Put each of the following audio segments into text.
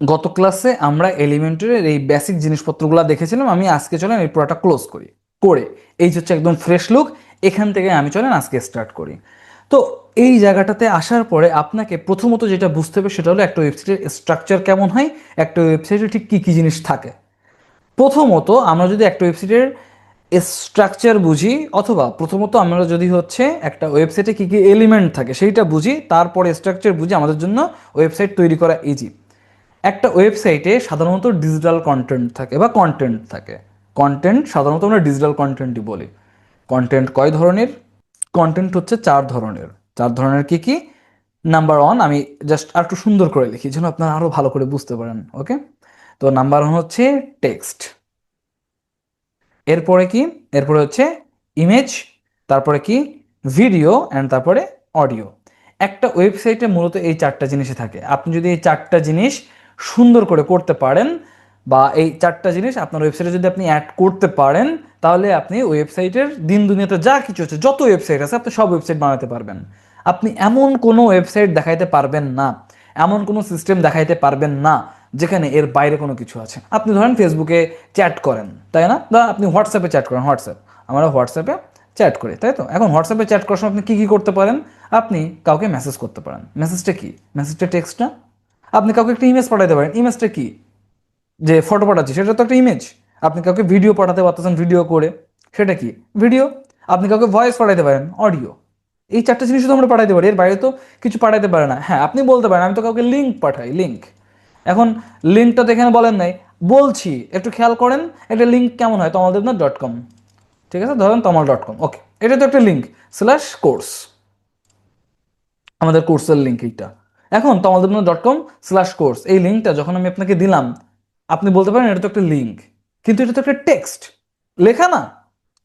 গত ক্লাসে আমরা এলিমেন্টারের এই বেসিক জিনিসপত্রগুলো দেখেছিলাম, আমি আজকে চলেন এই পুরোটা ক্লোজ করি। করে এই হচ্ছে একদম ফ্রেশ লুক এখান থেকে আমি চলেন আজকে স্টার্ট করি। তো এই জায়গাটাতে আসার পরে আপনাকে প্রথমত যেটা বুঝতে হবে সেটা হলো একটা ওয়েবসাইটের স্ট্রাকচার কেমন হয়, একটা ওয়েবসাইটে ঠিক কী কী জিনিস থাকে। প্রথমত আমরা যদি একটা ওয়েবসাইটের স্ট্রাকচার বুঝি, অথবা প্রথমত আমরা যদি হচ্ছে একটা ওয়েবসাইটে কী কী এলিমেন্ট থাকে সেইটা বুঝি, তারপরে স্ট্রাকচার বুঝি আমাদের জন্য ওয়েবসাইট তৈরি করা ইজি একটা ওয়েবসাইটে সাধারণত ডিজিটাল কন্টেন্ট থাকে বা কন্টেন্ট থাকে। কন্টেন্ট সাধারণত আমরা ডিজিটাল কন্টেন্টই বলি। কন্টেন্ট কয় ধরনের? কন্টেন্ট হচ্ছে চার ধরনের। চার ধরনের কি কি? নাম্বার ওয়ান আমি জাস্ট আর একটু সুন্দর করে লিখি যেন আপনারা আরও ভালো করে বুঝতে পারেন ওকে তো নাম্বার ওয়ান হচ্ছে টেক্সট এরপরে কি? এরপরে হচ্ছে ইমেজ তারপরে কি? ভিডিও অ্যান্ড তারপরে অডিও একটা ওয়েবসাইটে মূলত এই চারটা জিনিসই থাকে। আপনি যদি এই চারটা জিনিস সুন্দর করে করতে পারেন বা এই চারটা জিনিস আপনার ওয়েবসাইটে যদি আপনি অ্যাড করতে পারেন, তাহলে আপনি ওয়েবসাইটের দিন দুনিয়াতে যা কিছু হচ্ছে যত ওয়েবসাইট আছে, আপনি সব ওয়েবসাইট বানাতে পারবেন। আপনি এমন কোনো ওয়েবসাইট দেখাইতে পারবেন না, এমন কোনো সিস্টেম দেখাইতে পারবেন না, যেখানে এর বাইরে কোনো কিছু আছে। আপনি ধরেন ফেসবুকে চ্যাট করেন, তাই না? বা আপনি হোয়াটসঅ্যাপে চ্যাট করেন হোয়াটসঅ্যাপ আমরা হোয়াটসঅ্যাপে চ্যাট করি, তাই তো? এখন হোয়াটসঅ্যাপে চ্যাট করার সময় আপনি কী কী করতে পারেন? আপনি কাউকে মেসেজ করতে পারেন। মেসেজটা কী? মেসেজটা টেক্সটটা আপনি কাউকে একটা ইমেজ পাঠাতে পারেন। ইমেজটা কি? যে ফটো পাঠাচ্ছি, সেটা তো একটা ইমেজ আপনি কাউকে ভিডিও পাঠাতে পারতেছেন ভিডিও করে। সেটা কি? ভিডিও আপনি কাউকে ভয়েস পাঠাতে পারেন অডিও এই চারটে জিনিস তো আমরা পাঠাতে পারি। এর বাইরে তো কিছু পাঠাতে পারে না। হ্যাঁ আপনি বলতে পারেন, আমি তো কাউকে লিঙ্ক পাঠাই লিঙ্ক এখন লিঙ্কটা তো এখানে বলেন নাই। বলছি, একটু খেয়াল করেন, একটা লিঙ্ক কেমন হয়? তমাল দেবনাথ ডট কম ঠিক আছে? ধরেন তমাল ডট কম ওকে এটা তো একটা লিঙ্ক স্ল্যাশ কোর্স আমাদের কোর্সের লিঙ্ক এইটা। এখন Tamal Debnath dot com slash course এই লিঙ্কটা যখন আমি আপনাকে দিলাম, আপনি বলতে পারেন এটা তো একটা লিঙ্ক কিন্তু এটা তো একটা টেক্সট লেখা না।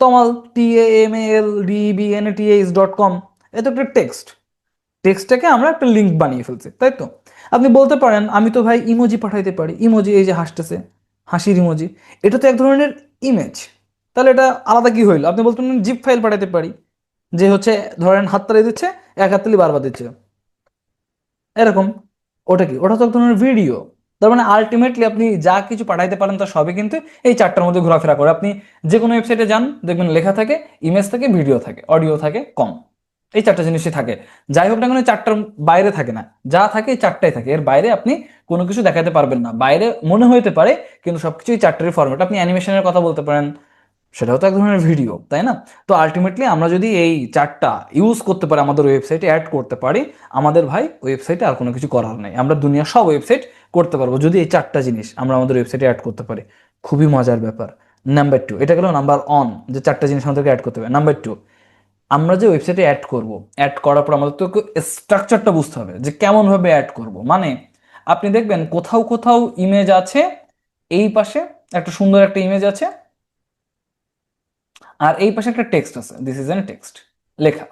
Tamal T M L D B N T H dot com এটা একটা টেক্সট টেক্সটটাকে আমরা একটা লিঙ্ক বানিয়ে ফেলছি, তাই তো? আপনি বলতে পারেন, আমি তো ভাই ইমোজি পাঠাইতে পারি ইমোজি এই যে হাসতেছে, হাসির ইমোজি এটা তো এক ধরনের ইমেজ তাহলে এটা আলাদা কি হইল? আপনি বলতে পারেন জিপ ফাইল পাঠাইতে পারি, যে হচ্ছে ধরেন হাততালি দিচ্ছে, এক হাততালি বারবার দিচ্ছে। এরকম, ওটা কি? ওটা তো এক ধরনের ভিডিও তার মানে আলটিমেটলি আপনি যা কিছু পাঠাইতে পারেন তা সবই কিন্তু এই চারটার মধ্যে ঘোরাফেরা করে। আপনি যে কোনো ওয়েবসাইটে যান, দেখবেন লেখা থাকে ইমেজ থাকে ভিডিও থাকে অডিও থাকে, কম। এই চারটা জিনিসই থাকে। যাই হোক না কোনো চারটার বাইরে থাকে না। যা থাকে এই চারটাই থাকে। এর বাইরে আপনি কোনো কিছু দেখাতে পারবেন না। বাইরে মনে হইতে পারে, কিন্তু সবকিছু এই চারটারই ফরম্যাট আপনি অ্যানিমেশনের কথা বলতে পারেন সেটাও তো এক ধরনের ভিডিও তাই না? তো আলটিমেটলি আমরা যদি এই চারটা ইউজ করতে পারি আমাদের ওয়েবসাইটে অ্যাড করতে পারি, আমাদের ভাই ওয়েবসাইটে আর কোনো কিছু করার নেই। আমরা দুনিয়ার সব ওয়েবসাইট করতে পারব যদি এই চারটা জিনিস আমরা আমাদের ওয়েবসাইটে অ্যাড করতে পারি। খুবই মজার ব্যাপার। নাম্বার টু এটা গেল নাম্বার অন যে চারটা জিনিস আমাদেরকে অ্যাড করতে হবে। নাম্বার টু আমরা যে ওয়েবসাইটে অ্যাড করব অ্যাড করার পর আমাদের তো স্ট্রাকচারটা বুঝতে হবে যে কেমনভাবে অ্যাড করব। মানে আপনি দেখবেন কোথাও কোথাও ইমেজ আছে, এই পাশে একটা সুন্দর একটা ইমেজ আছে আর এই পাশে একটা টেক্সট আছে দিস ইজ এন টেক্সট লেখা।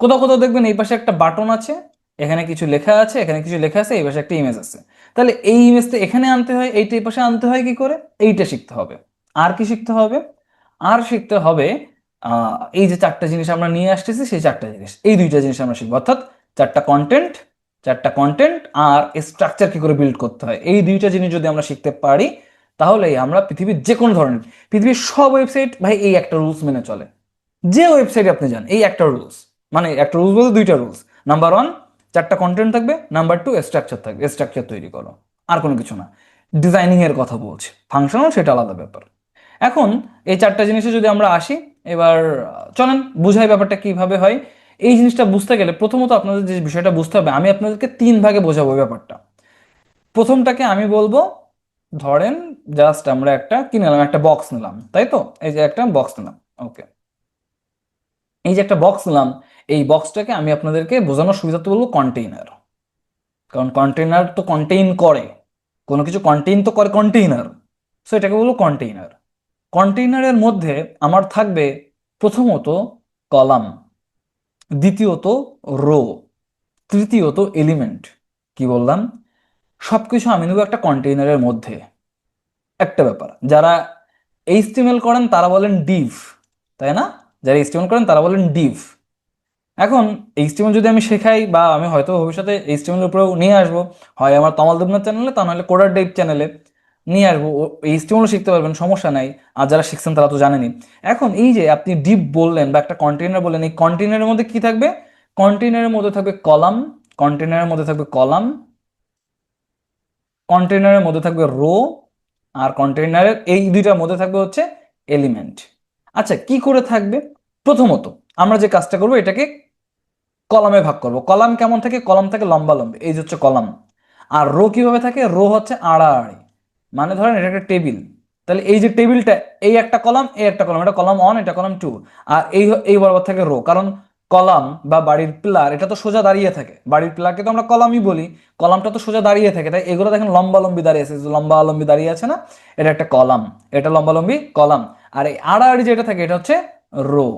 কোথাও কোথাও দেখবেন এই পাশে একটা বাটন আছে, এখানে কিছু লেখা আছে, এখানে কিছু লেখা আছে, এই পাশে একটা ইমেজ আছে। তাহলে এই ইমেজটা এখানে আনতে হয়, এইটা এই পাশে আনতে হয় কি করে? এইটা শিখতে হবে। আর কি শিখতে হবে? আর শিখতে হবে এই যে চারটা জিনিস আমরা নিয়ে আসতেছি, সেই চারটা জিনিস। এই দুইটা জিনিস আমরা শিখব। অর্থাৎ চারটা কন্টেন্ট চারটা কন্টেন্ট আর স্ট্রাকচার কি করে বিল্ড করতে হয়? এই দুইটা জিনিস যদি আমরা শিখতে পারি তাহলে আমরা পৃথিবীর যে কোনো ধরনের, পৃথিবীর সব ওয়েবসাইট ভাই এই একটা রুলস মেনে চলে। যে ওয়েবসাইটে আপনি যান, এই একটা রুলস মানে একটা রুলস বলতে দুইটা রুলস নাম্বার ওয়ান চারটা কন্টেন্ট থাকবে নাম্বার টু স্ট্রাকচার থাকবে স্ট্রাকচার তৈরি করো, আর কোনো কিছু না। ডিজাইনিং এর কথা বলছি ফাংশনাল সেটা আলাদা ব্যাপার। এখন এই চারটা জিনিসে যদি আমরা আসি, এবার, চলেন, বুঝাই ব্যাপারটা কীভাবে হয়। এই জিনিসটা বুঝতে গেলে প্রথমত আপনাদের যে বিষয়টা বুঝতে হবে, আমি আপনাদেরকে তিন ভাগে বোঝাবো ব্যাপারটা। প্রথমটাকে আমি বলব ধরেন জাস্ট আমরা একটা কি নিলাম, একটা বক্স নিলাম, তাই তো? এই যে একটা বক্স নিলাম ওকে এই যে একটা বক্স নিলাম, এই বক্সটাকে আমি আপনাদেরকে বোঝানোর সুবিধাতে বলব কন্টেইনার কারণ কন্টেইনার তো কন্টেইন করে, কোনো কিছু কন্টেইন তো করে কন্টেইনার সো এটাকে বলব কন্টেইনার কন্টেইনারের মধ্যে আমার থাকবে প্রথমত কলাম দ্বিতীয়ত রো তৃতীয়ত এলিমেন্ট কি বললাম? সবকিছু আমি নেব একটা কন্টেইনারের মধ্যে। একটা ব্যাপার, যারা এইচটিএমএল করেন তারা বলেন ডিভ তাই না? যারা এইচটিএমএল করেন তারা বলেন ডিভ এখন এইচটিএমএল যদি আমি শেখাই বা আমি হয়তো ভবিষ্যতে এইচটিএমএল এর উপরেও নিয়ে আসব, হয় আমার তমাল দেবনাথ চ্যানেলে তা নাহলে কোডার ডেভ চ্যানেলে নিয়ে আসব। এইচটিএমএল শিখতে পারবেন, সমস্যা নাই। আর যারা শিখছেন তারা তো জানেনি এখন এই যে আপনি ডিপ বললেন বা একটা কন্টেনার বললেন, এই কন্টেনারের মধ্যে কি থাকবে? কন্টেনারের মধ্যে থাকবে কলাম কন্টেনারের মধ্যে থাকবে কলাম কন্টেনারের মধ্যে থাকবে রো আর কন্টেনারের এই দুইটার মধ্যে থাকবে হচ্ছে এলিমেন্ট আচ্ছা কি করে থাকবে? প্রথমত আমরা যে কাজটা করব এটাকে কলামে ভাগ করব। কলাম কেমন থাকে? কলাম থাকে লম্বা লম্বা এই হচ্ছে কলাম। আর রো কীভাবে থাকে? রো হচ্ছে আড়াআড়ি। মানে ধরেন এটা একটা টেবিল তাহলে এই যে টেবিলটা এই একটা কলাম, এই একটা কলাম, এটা কলাম ওয়ান এটা কলাম টু আর এই এই বরাবর থাকে রো কারণ কলাম বা বাড়ির পিলার, এটা তো সোজা দাঁড়িয়ে থাকে। বাড়ির পিলারকে তো আমরা কলামই বলি। কলামটা তো সোজা দাঁড়িয়ে থাকে। তাই এগুলো দেখেন লম্বা লম্বি দাঁড়িয়ে আছে। লম্বা লম্বি দাঁড়িয়ে আছে না, এটা একটা কলাম। এটা লম্বা লম্বি কলাম। আর এই আড়াআড়ি যেটা থাকে, এটা হচ্ছে row.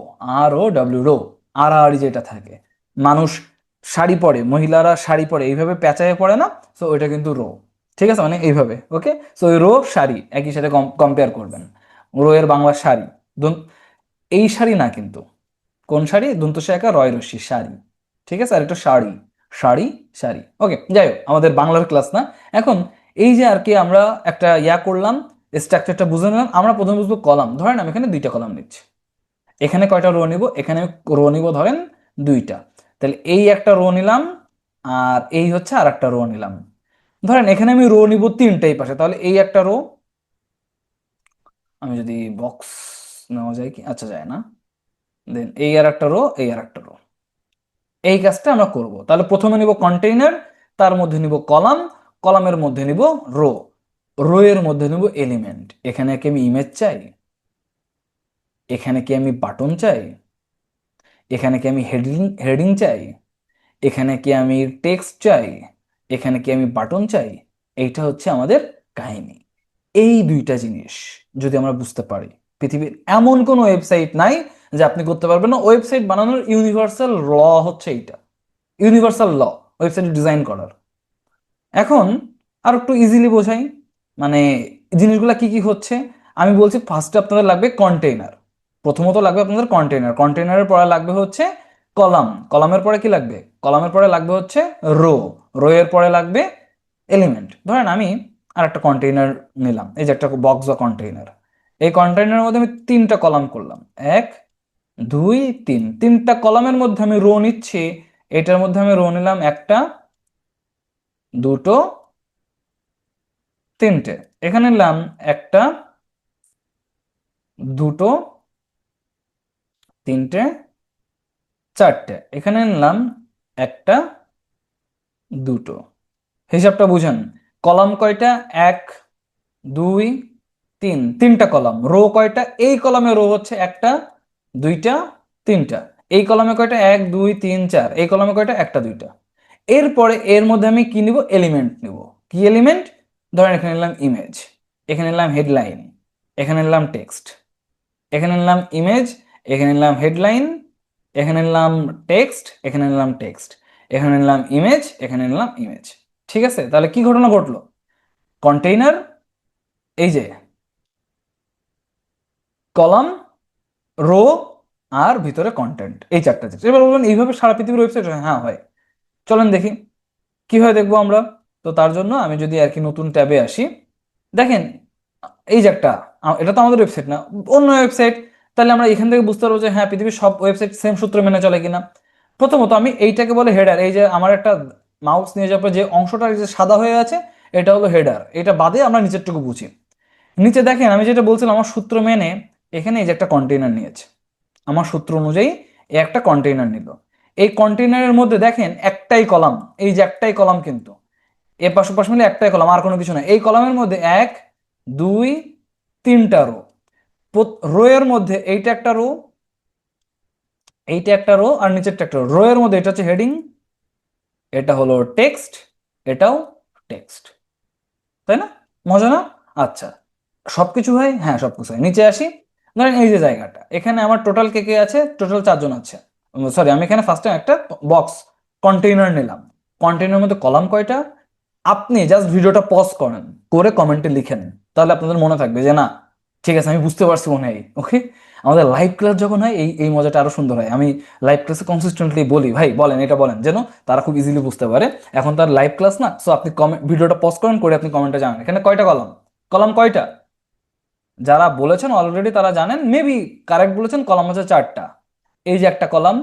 R O W, row. আড়াআড়ি যেটা থাকে। মানুষ শাড়ি পরে, মহিলারা শাড়ি পরে, এইভাবে পেঁচায় পড়ে না? সো ওইটা কিন্তু রো। ঠিক আছে? মানে এইভাবে ওকে সো ওই রো শাড়ি, একই সাথে কম্পেয়ার করবেন। রো এর বাংলা শাড়ি। এই শাড়ি না কিন্তু। কোন শাড়ি? দন্তসে একা রয় রশ্মি, শাড়ি। ঠিক আছে? আর এটা শাড়ি। শাড়ি শাড়ি। ওকে যাই হোক, আমাদের বাংলার ক্লাস না? এখন এই যে আর কি আমরা একটা ইয়া করলাম স্ট্রাকচারটা বুঝে নিলাম, আমরা প্রথমে বুঝব কলাম। ধরেন আমি এখানে দুইটা কলাম নিচ্ছি। এখানে কয়টা রো নিব? এখানে রো নিব ধরেন দুইটা। তাহলে এই একটা রো নিলাম, আর এই হচ্ছে আর একটা রো নিলাম। ধরেন এখানে আমি রো নিব তিনটাই পাশে, তাহলে এই একটা রো আমি যদি বক্স নেওয়া যায় কি? আচ্ছা যায় না। দেন এই আর একটা রো এই আর একটা রো এই কাজটা আমরা করব। তাহলে প্রথমে নিব কন্টেইনার তার মধ্যে নিব কলাম কলামের মধ্যে নিব রো রো এর মধ্যে নিব এলিমেন্ট এখানে কি আমি ইমেজ চাই? এখানে কি আমি বাটন চাই? এখানে কি আমি হেডিং হেডিং চাই? এখানে কি আমি টেক্সট চাই? এখানে কি আমি বাটন চাই? এইটা হচ্ছে আমাদের কাহিনী। এই দুইটা জিনিস যদি আমরা বুঝতে পারি। পৃথিবীর এমন কোনো ওয়েবসাইট নাই যে আপনি করতে পারবেন না, ওয়েবসাইট বানানোর ইউনিভার্সাল ল হচ্ছে এইটা। ইউনিভার্সাল ল ওয়েবসাইট ডিজাইন করার। এখন আর একটু ইজিলি বোঝাই মানে জিনিসগুলো কি কি হচ্ছে? আমি বলছি ফার্স্টে আপনাদের লাগবে কন্টেইনার প্রথমত লাগবে আপনাদের কন্টেইনার কন্টেইনারের পরে লাগবে হচ্ছে কলাম। কলামের পরে কি লাগবে? কলামের পরে লাগবে হচ্ছে রো রো এর পরে লাগবে এলিমেন্ট ধরেন আমি আর একটা কন্টেইনার নিলাম। এই যে একটা বক্স বা কন্টেইনার এই কন্টেইনারের মধ্যে আমি তিনটা কলাম করলাম। এক দুই, তিন। তিনটা কলামের মধ্যে আমি রো নিচ্ছি। এটার মধ্যে আমি রো নিলাম একটা, দুটো, তিনটে। এখানে নিলাম একটা, দুটো, তিনটে, চারটে। এখানে নিলাম একটা, দুটো। হিসাবটা বুঝেন। কলাম কয়টা? এক, দুই, তিন। তিনটা কলাম। রো কয়টা? এই কলামে রো হচ্ছে একটা দুইটা, তিনটা। এই কলমে কয়টা? এক, দুই, তিন, চার। এই কলমে কয়টা? একটা, দুইটা। এরপরে এর মধ্যে আমি কি নিব? এলিমেন্ট নিব। কি এলিমেন্ট ধরেন এখানে নিলাম ইমেজ এখানে নিলাম হেডলাইন এখানে নিলাম টেক্সট এখানে নিলাম ইমেজ এখানে নিলাম হেডলাইন এখানে নিলাম টেক্সট এখানে নিলাম টেক্সট এখানে নিলাম ইমেজ এখানে নিলাম ইমেজ ঠিক আছে? তাহলে কি ঘটনা ঘটলো? কন্টেইনার এই যে কলাম রো আর ভিতরে কন্টেন্ট এই চারটা জিনিস। এবার বলবেন এইভাবে সারা পৃথিবীর ওয়েবসাইট হ্যাঁ হয়। চলেন দেখি কীভাবে দেখব আমরা? তো তার জন্য আমি যদি আর কি নতুন ট্যাবে আসি, দেখেন, এই যে একটা এটা তো আমাদের ওয়েবসাইট না, অন্য ওয়েবসাইট তাহলে আমরা এখান থেকে বুঝতে পারব যে হ্যাঁ পৃথিবীর সব ওয়েবসাইট সেম সূত্র মেনে চলে কিনা। প্রথমত আমি এইটাকে বলে হেডার এই যে আমার একটা মাউস নিয়ে যাওয়ার পর যে অংশটা যে সাদা হয়ে আছে, এটা হলো হেডার এটা বাদে আমরা নিচেরটুকু বুঝি। নিচে দেখেন, আমি যেটা বলছিলাম, আমার সূত্র মেনে এখানে এই যে একটা কন্টেনার নিয়েছে। আমার সূত্র অনুযায়ী একটা কন্টেইনার নিল। এই কন্টেইনারের মধ্যে দেখেন একটাই কলাম, এই যে একটাই কলাম কিন্তু। এ পাশ পাশ মিলে একটাই কলাম, আর কোনো কিছু না। এই কলামের মধ্যে এক, দুই, তিনটা রো রো এর মধ্যে এইটা একটা রো এইটা একটা রো আর নিচেরটা একটা রো রো এর মধ্যে এটা হচ্ছে হেডিং এটা হলো টেক্সট এটাও টেক্সট তাই না? মজা না? আচ্ছা সবকিছু হয়? হ্যাঁ সবকিছু হয়। নিচে আসি। ধরেন এই যে জায়গাটা, এখানে আমার টোটাল কে কে আছে? টোটাল চারজন আছে। সরি আমি এখানে ফার্স্টে একটা বক্স কন্টেইনার নিলাম। কন্টেইনারের মধ্যে কলাম কয়টা? আপনি জাস্ট ভিডিওটা পজ করেন, করে কমেন্টে লিখেন তাহলে আপনাদের মনে থাকবে যে, না, ঠিক আছে, আমি বুঝতে পারছি মনে হয় ওকে আমাদের লাইভ ক্লাস যখন হয়, এই এই মজাটা আরও সুন্দর হয়। আমি লাইভ ক্লাসে কনসিস্টেন্টলি বলি, ভাই, বলেন, এটা বলেন। যেন তারা খুব ইজিলি বুঝতে পারে। এখন তার লাইভ ক্লাস না সো আপনি কমেন্ট ভিডিওটা পজ করেন, করে আপনি কমেন্টে জানান এখানে কয়টা কলাম কলাম কয়টা? যারা বলেছেন অলরেডি তারা জানেন মেবি কারেক্ট বলেছেন কলাম হচ্ছে চারটা। এই যে একটা কলাম,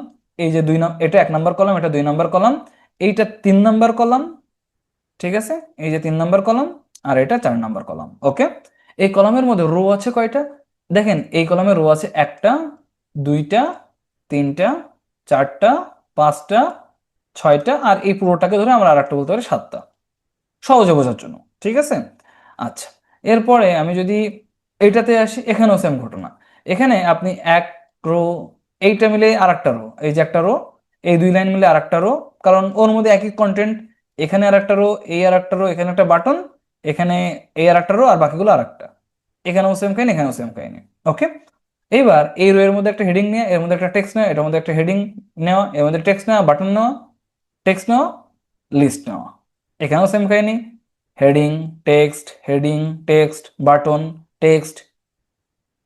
এই যে দুই এটা এক নম্বর কলাম, এটা দুই নম্বর কলাম, এইটা তিন নম্বর কলাম, ঠিক আছে? এই যে তিন নম্বর কলাম আর এটা চার নম্বর কলাম ওকে এই কলামের মধ্যে রো আছে কয়টা? দেখেন, এই কলামে রো আছে একটা, দুইটা, তিনটা, চারটা, পাঁচটা, ছয়টা আর এই পুরোটাকে ধরে আমরা আর একটা বলতে পারি সাতটা। সহজে বোঝার জন্য, ঠিক আছে? আচ্ছা এরপরে আমি যদি এইটাতে আসি, এখানেও সেম ঘটনা। এখানে আপনি এক রো এইটা মিলে আর একটা রো এই যে একটা রো এই দুই লাইন মিলে আর একটা রো কারণ ওর মধ্যে একই কন্টেন্ট এখানে আর একটা রো এই আর একটা রো এখানে একটা বাটন এখানে এই আর একটা রো আর বাকিগুলো আর একটা এখানেও সেম কাহিনী এখানেও সেম কাহিনী ওকে এইবার এই রো এর মধ্যে একটা হেডিং নেওয়া এর মধ্যে একটা টেক্সট নেওয়া এটার মধ্যে একটা হেডিং নেওয়া, এর মধ্যে টেক্সট নেওয়া বাটন নেওয়া টেক্সট নেওয়া লিস্ট নেওয়া। এখানেও সেম কাহিনী heading text heading text button text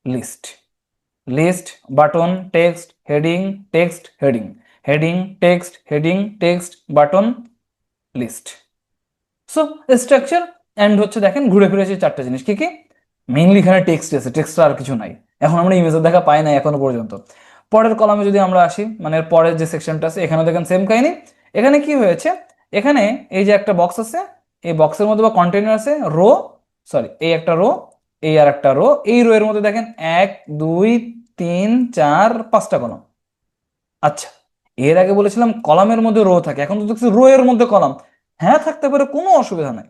list. List button, text, heading text, heading. Heading, text heading, text, button, list. So structure and হচ্ছে দেখেন, ঘুরে ফিরে এসে চারটা জিনিস। কি কি? মেইনলি এখানে টেক্সট আছে টেক্সট আর কিছু নাই। এখন আমরা ইমেজের দেখা পাই না এখনও পর্যন্ত। পরের কলামে যদি আমরা আসি মানে পরের যে সেকশনটা আছে এখানে দেখেন সেম কাহিনী। এখানে কি হয়েছে? এখানে এই যে একটা বক্স আছে, এই বক্সের মধ্যে বা কন্টেনার আছে রো সরি এই একটা রো এই আর একটা রো এই রো এর মধ্যে দেখেন এক, দুই, তিন, চার, পাঁচটা কলাম। আচ্ছা এর আগে বলেছিলাম কলামের মধ্যে রো থাকে, এখন তো দেখছি রো এর মধ্যে কলাম। হ্যাঁ থাকতে পারে, কোনো অসুবিধা নাই।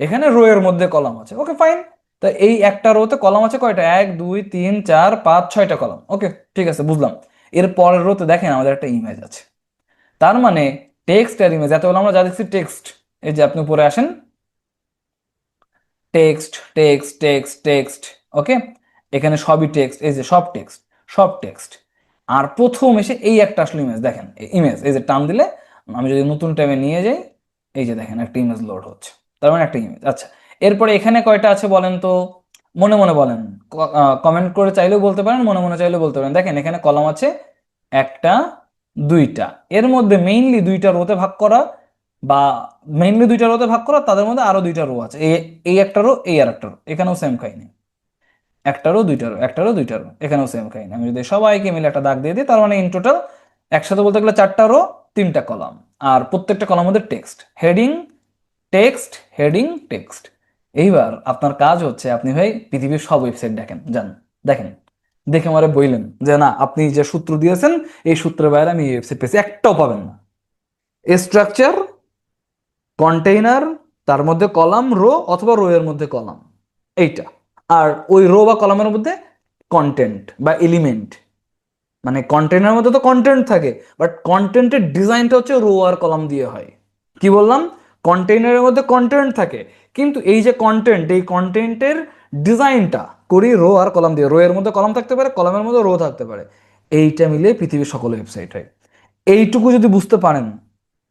এখানে রো এর মধ্যে কলাম আছে ওকে ফাইন তো এই একটা রোতে কলাম আছে কয়টা? এক, দুই, তিন, চার, পাঁচ, ছয়টা কলাম ওকে ঠিক আছে, বুঝলাম। এর পরের রোতে দেখেন আমাদের একটা ইমেজ আছে। তার মানে টেক্সট আর ইমেজ এত আমরা যা দেখছি টেক্সট এই যে আপনি উপরে আসেন text text text text, okay? এখানে সবই টেক্সট, এই যে সব টেক্সট সব টেক্সট। আর প্রথম এসে এই একটা আসলে ইমেজ দেখেন ইমেজ এই যে টান দিলে আমি যদি নতুন টাইমে নিয়ে যাই, এই যে দেখেন একটা ইমেজ লোড হচ্ছে, তার মানে একটা ইমেজ আচ্ছা। এরপরে এখানে কয়টা আছে বলেন তো? মনে মনে বলেন কমেন্ট করে চাইলেও বলতে পারেন, মনে মনে চাইলেও বলতে পারেন। দেখেন, এখানে কলাম আছে একটা, দুইটা। এর মধ্যে মেইনলি দুইটা রোতে ভাগ করা বা মেইনলি দুইটা রোতে ভাগ করা, তাদের মধ্যে আরও দুইটা রো আছে। এই- একটা রো এই আর একটা রো এখানেও সেম কাহিনী একটা রো দুইটা রো একটা রো দুইটা রো এখানেও সেম কাহিনী আমি যদি সবাইকে মিলে একটা দাগ দিয়ে দিই, তার মানে ইন টোটাল একসাথে বলতে গেলে চারটা রো তিনটা কলাম আর প্রত্যেকটা কলাম মধ্যে text heading text heading text এইবার আপনার কাজ হচ্ছে, আপনি ভাই পৃথিবীর সব ওয়েবসাইট দেখেন, যান, দেখেন। দেখে আমারে বললেন যে, না, আপনি যে সূত্র দিয়েছেন, এই সূত্রের বাইরে আমি এই ওয়েবসাইট পেয়েছি। একটাও পাবেন না। স্ট্রাকচার কন্টেইনার তার মধ্যে কলাম রো অথবা রো এর মধ্যে কলাম এইটা। আর ওই রো বা কলামের মধ্যে কন্টেন্ট বা এলিমেন্ট মানে কন্টেন্টের মধ্যে তো কন্টেন্ট থাকে বাট কন্টেন্টের ডিজাইনটা হচ্ছে রো আর কলাম দিয়ে হয়। কি বললাম? কন্টেইনারের মধ্যে কন্টেন্ট থাকে। কিন্তু এই যে কন্টেন্ট এই কন্টেন্টের ডিজাইনটা করি রো আর কলাম দিয়ে। রো এর মধ্যে কলাম থাকতে পারে কলামের মধ্যে রো থাকতে পারে। এইটা মিলে পৃথিবীর সকল ওয়েবসাইট হয় এইটুকু যদি বুঝতে পারেন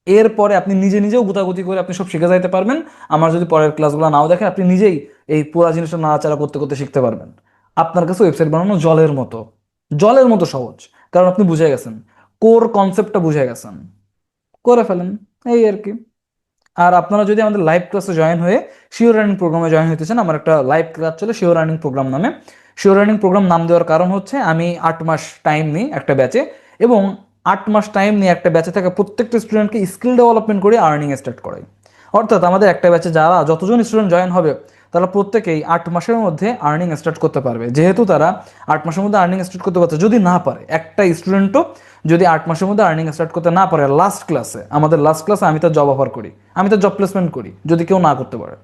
এরপরে আপনি নিজে নিজেও গুতাগুতি করে আপনি সব শিখে যাইতে পারবেন। আমার যদি পরের ক্লাসগুলো নাও দেখেন, আপনি নিজেই এই পুরা জিনিসটা নাড়াচাড়া করতে করতে শিখতে পারবেন। আপনার কাছে ওয়েবসাইট বানানো জলের মতো। জলের মতো সহজ। কারণ আপনি বুঝে গেছেন। কোর কনসেপ্টটা বুঝে গেছেন। করে ফেলেন। এই আর কি। আর আপনারা যদি আমাদের লাইভ ক্লাসে জয়েন হয়ে শিওর রানিং প্রোগ্রামে জয়েন হতে চান, আমার একটা লাইভ ক্লাস চলে শিওর রানিং প্রোগ্রাম নামে। শিওর রানিং প্রোগ্রাম নাম দেওয়ার কারণ হচ্ছে, আমি আট মাস টাইম নিই একটা ব্যাচে এবং আট মাস টাইম নিয়ে একটা ব্যাচে থাকা প্রত্যেকটা স্টুডেন্টকে স্কিল ডেভেলপমেন্ট করে আর্নিং স্টার্ট করাই। অর্থাৎ আমাদের একটা ব্যাচে যারা যতজন স্টুডেন্ট জয়েন হবে, তারা প্রত্যেকেই আট মাসের মধ্যে আর্নিং স্টার্ট করতে পারবে। যেহেতু তারা আট মাসের মধ্যে আর্নিং স্টার্ট করতে পারছে, যদি না পারে, একটা স্টুডেন্টও যদি আট মাসের মধ্যে আর্নিং স্টার্ট করতে না পারে লাস্ট ক্লাসে আমাদের লাস্ট ক্লাসে আমি তার জব অফার করি, আমি তার জব প্লেসমেন্ট করি, যদি কেউ না করতে পারে।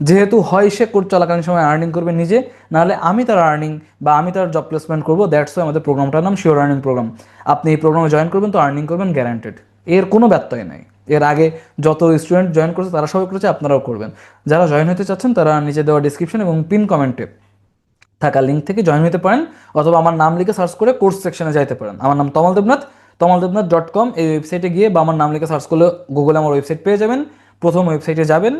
যেহেতু হয় সে কোর্স চলাকালীন সময় আর্নিং করবে নিজে, নাহলে আমি তার আর্নিং বা আমি তার জব প্লেসমেন্ট করব দ্যাটস ওয়াই আমাদের প্রোগ্রামটার নাম শিওর আর্নিং প্রোগ্রাম আপনি এই প্রোগ্রামে জয়েন করবেন তো আর্নিং করবেন গ্যারান্টেড এর কোনো ব্যত্যয় নাই। এর আগে যত স্টুডেন্ট জয়েন করেছে, তারা সবাই করেছে, আপনারাও করবেন। যারা জয়েন হতে চাচ্ছেন, তারা নিচে দেওয়া ডিসক্রিপশন এবং পিন কমেন্টে থাকা লিঙ্ক থেকে জয়েন হতে পারেন, অথবা আমার নাম লিখে সার্চ করে কোর্স সেকশনে যাইতে পারেন। আমার নাম তমাল দেবনাথ তমাল দেবনাথ ডট কম এই ওয়েবসাইটে গিয়ে বা আমার নাম লিখে সার্চ করলে গুগলে আমার ওয়েবসাইট পেয়ে যাবেন। প্রথম ওয়েবসাইটে যাবেন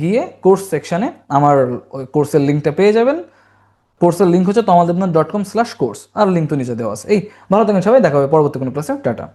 গিয়ে কোর্স সেকশানে আমার ওই কোর্সের লিঙ্কটা পেয়ে যাবেন। কোর্সের লিঙ্ক হচ্ছে Tamal Debnath dot com slash course আর লিঙ্ক তো নিচে দেওয়া আছে। এই, ভালো থাকেন সবাই, দেখা হবে পরবর্তী কোনো ক্লাসে টাটা।